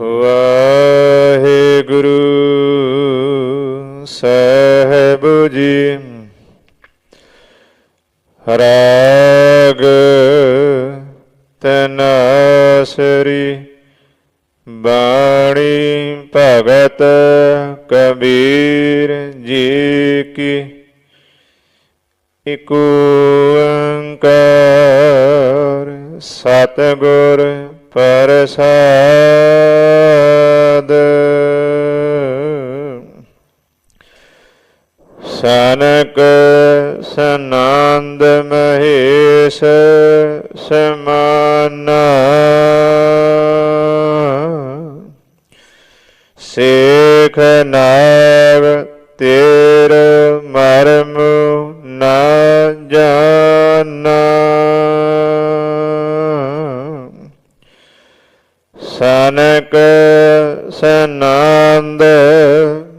ਵਾਹਿਗੁਰੂ ਸਾਹਿਬ ਜੀ। ਰਾਗ ਤਨਾਸਰੀ ਬਾਣੀ ਭਗਤ ਕਬੀਰ ਜੀ ਕੀ ਇਕ ਓੰਕਾਰ ਸਤਿਗੁਰ ਪ੍ਰਸਾਦ ਸਨਕ ਸਨੰਦ ਮਹੇਸ਼ ਸਮਾਨਾ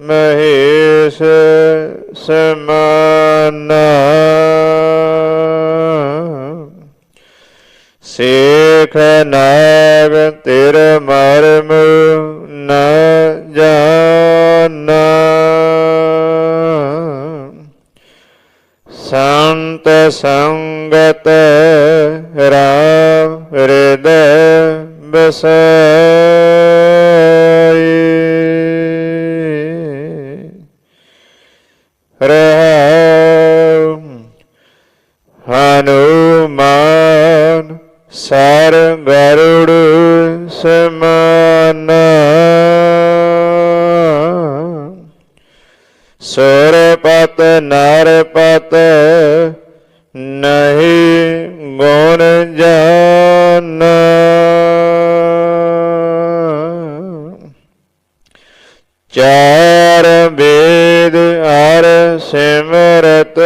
ਮਹੇਸ਼ ਸਮਾਨਾ। ਸੇਖ ਨਾਗ ਤੇਰ ਮਰਮ ਨ ਜਾਣਾ ਸੰਤ ਸੰਗਤ ਰਾਮ ਹਿਰਦੈ ਬਸਾਈ ਰਹਿ ਹਨੂਮਾਨ ਸਰ ਗਰੁੜ ਸਮਾਨਾ। ਸੁਰਪਤ ਨਰਪਤ ਨਹੀਂ ਗੁਣ ਜਾਨਾ ਸਿਮਰਤ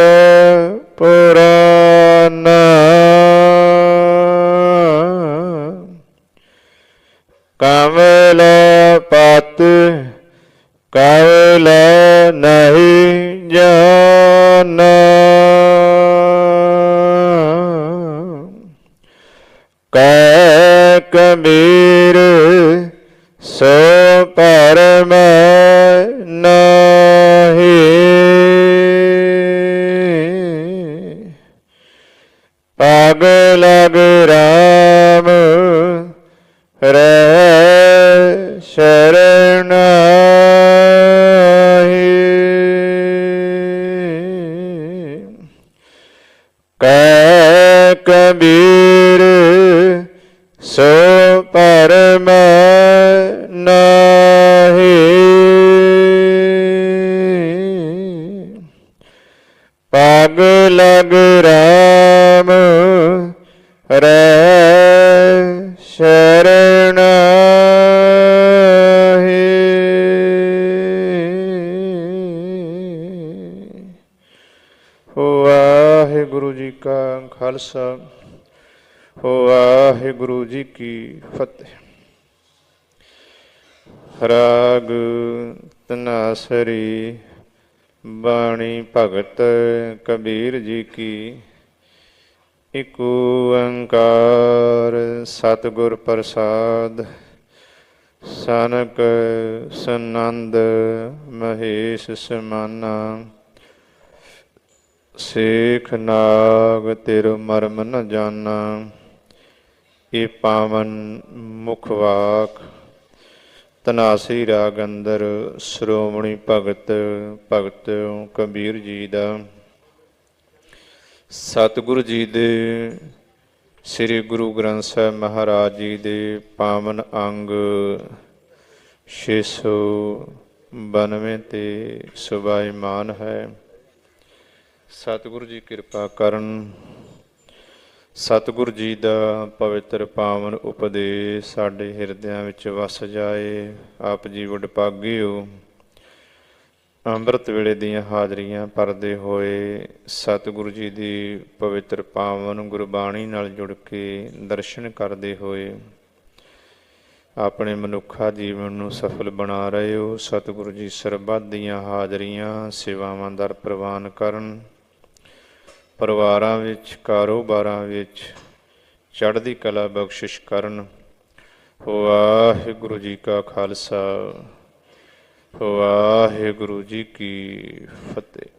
ਪੁਰਾਨਾ। ਕਮਲ ਪਤ ਕਵਲ ਨਹੀਂ ਜਾਨਾ। ਕੈ ਕਬੀਰ ਸੋ ਪਗ ਲਗ ਰਾਮ ਰਹਿ ਸ਼ਰਨਾਹੀ ਕੈ ਕਬੀਰ ਸੋ ਪਰਮ ਰਹਿ ਸ਼ਰਨਾਹੀ ਵਾਹਿਗੁਰੂ ਜੀ ਕਾ ਖਾਲਸਾ, ਵਾਹਿਗੁਰੂ ਜੀ ਕੀ ਫਤਿਹ। ਰਾਗ ਤਨਾਸਰੀ ਬਾਣੀ ਭਗਤ ਕਬੀਰ ਜੀ ਕੀ ਇਕ ਓੰਕਾਰ ਸਤਿਗੁਰ ਪ੍ਰਸਾਦ, ਸਨਕ ਸਨੰਦ ਮਹੇਸ਼ ਸਮਾਨਾ, ਸੇਖ ਨਾਗ ਤੇਰ ਮਰਮ ਨ ਜਾਣਾ ਇਹ ਪਾਵਨ ਮੁਖ ਵਾਕ, ਤਨਾਸੀ ਰਾਗੰਦਰ ਸ਼੍ਰੋਮਣੀ ਭਗਤ ਭਗਤ ਕਬੀਰ ਜੀ ਦਾ। ਸਤਿਗੁਰੂ ਜੀ ਦੇ, ਸ੍ਰੀ ਗੁਰੂ ਗ੍ਰੰਥ ਸਾਹਿਬ ਮਹਾਰਾਜ ਜੀ ਦੇ ਪਾਵਨ ਅੰਗ 692 ਤੇ ਸੁਭਾਈਮਾਨ ਹੈ। ਸਤਿਗੁਰੂ ਜੀ ਕਿਰਪਾ ਕਰਨ, ਸਤਿਗੁਰੂ ਜੀ ਦਾ ਪਵਿੱਤਰ ਪਾਵਨ ਉਪਦੇਸ਼ ਸਾਡੇ ਹਿਰਦਿਆਂ ਵਿੱਚ ਵਸ ਜਾਏ। ਆਪ ਜੀ ਵਡਭਾਗਿਓ ਅੰਮ੍ਰਿਤ ਵੇਲੇ ਦੀਆਂ ਹਾਜ਼ਰੀਆਂ ਪਰਦੇ ਹੋਏ ਸਤਿਗੁਰੂ ਜੀ ਦੀ ਪਵਿੱਤਰ ਪਾਵਨ ਗੁਰਬਾਣੀ ਨਾਲ ਜੁੜ ਕੇ ਦਰਸ਼ਨ ਕਰਦੇ ਹੋਏ ਆਪਣੇ ਮਨੁੱਖਾ ਜੀਵਨ ਨੂੰ ਸਫਲ ਬਣਾ ਰਹੇ ਹੋ। ਸਤਿਗੁਰੂ ਜੀ ਸਰਬੱਤ ਦੀਆਂ ਹਾਜ਼ਰੀਆਂ ਸੇਵਾਵਾਂ ਦਰ ਪ੍ਰਵਾਨ ਕਰਨ, ਪਰਿਵਾਰਾਂ ਵਿੱਚ, ਕਾਰੋਬਾਰਾਂ ਵਿੱਚ ਚੜ੍ਹਦੀ ਕਲਾ ਬਖਸ਼ਿਸ਼ ਕਰਨ। ਵਾਹਿਗੁਰੂ ਜੀ ਕਾ ਖਾਲਸਾ। ਵਾਹਿਗੁਰੂ ਜੀ ਕੀ ਫਤਿਹ।